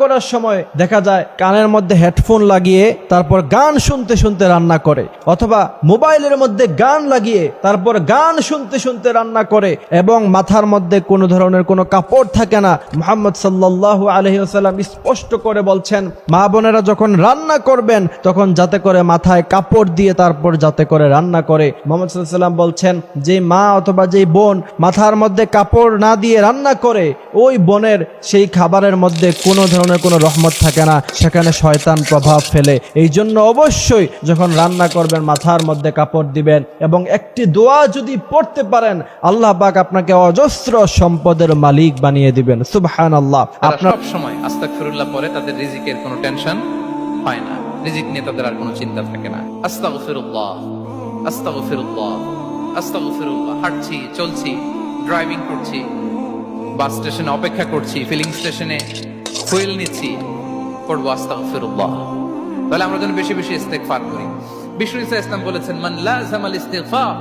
করার সময় দেখা যায় কানের মধ্যে হেডফোন লাগিয়ে তারপর গান শুনতে শুনতে রান্না করে, অথবা মোবাইলের মধ্যে গান লাগিয়ে তারপর গান শুনতে শুনতে রান্না করে, এবং মাথার মধ্যে কোনো ধরনের কোনো কাপড় থাকে না। মোহাম্মদ সাল্লাহ আলহিউসাল্লাম স্পষ্ট করে বলছেন, মা বোনেরা যখন রান্না করবেন, তখন যাতে করে মাথায় কাপড় দিয়ে তারপর যাতে করে রান্না করে। মোহাম্মদ সাল্লাম বলছেন, যে মা অথবা যে বোন মাথার মধ্যে কাপড় না দিয়ে রান্না করে, ওই বোনের সেই খাবারের মধ্যে কোনো ধরনের কোনো রহমত থাকে না। সেখানে শয়তান প্রভাব ফেলে। এই জন্য অবশ্যই যখন রান্না করবেন মাথার মধ্যে কাপড় দিবেন এবং একটি দোয়া যদি পড়তে পারেন আল্লাহ পাক আপনাকে অজস্র সম্পদের মালিক বানিয়ে দিবেন। সুবহান আল্লাহ আপনার সব সময় আস্তাগফিরুল্লাহ পরে তাদের রিজিকের কোনো টেনশন হয় না। রিজিক নিয়ে তাদের আর কোনো চিন্তা থাকে না। আস্তাগফিরুল্লাহ আস্তাগফিরুল্লাহ আস্তাগফিরুল্লাহ। হাঁটছি চলছি ড্রাইভিং করছি বাস স্টেশনে অপেক্ষা করছি ফিলিং স্টেশনে ফুয়েল নিচ্ছি, পড়ব আস্তাগফিরুল্লাহ। তাহলে আমরা যেন বেশি বেশি ইস্তেগফার করি। বিষ্ণু ইসা ইসলাম বলেছেন, মান লাজামাল ইস্তিগফার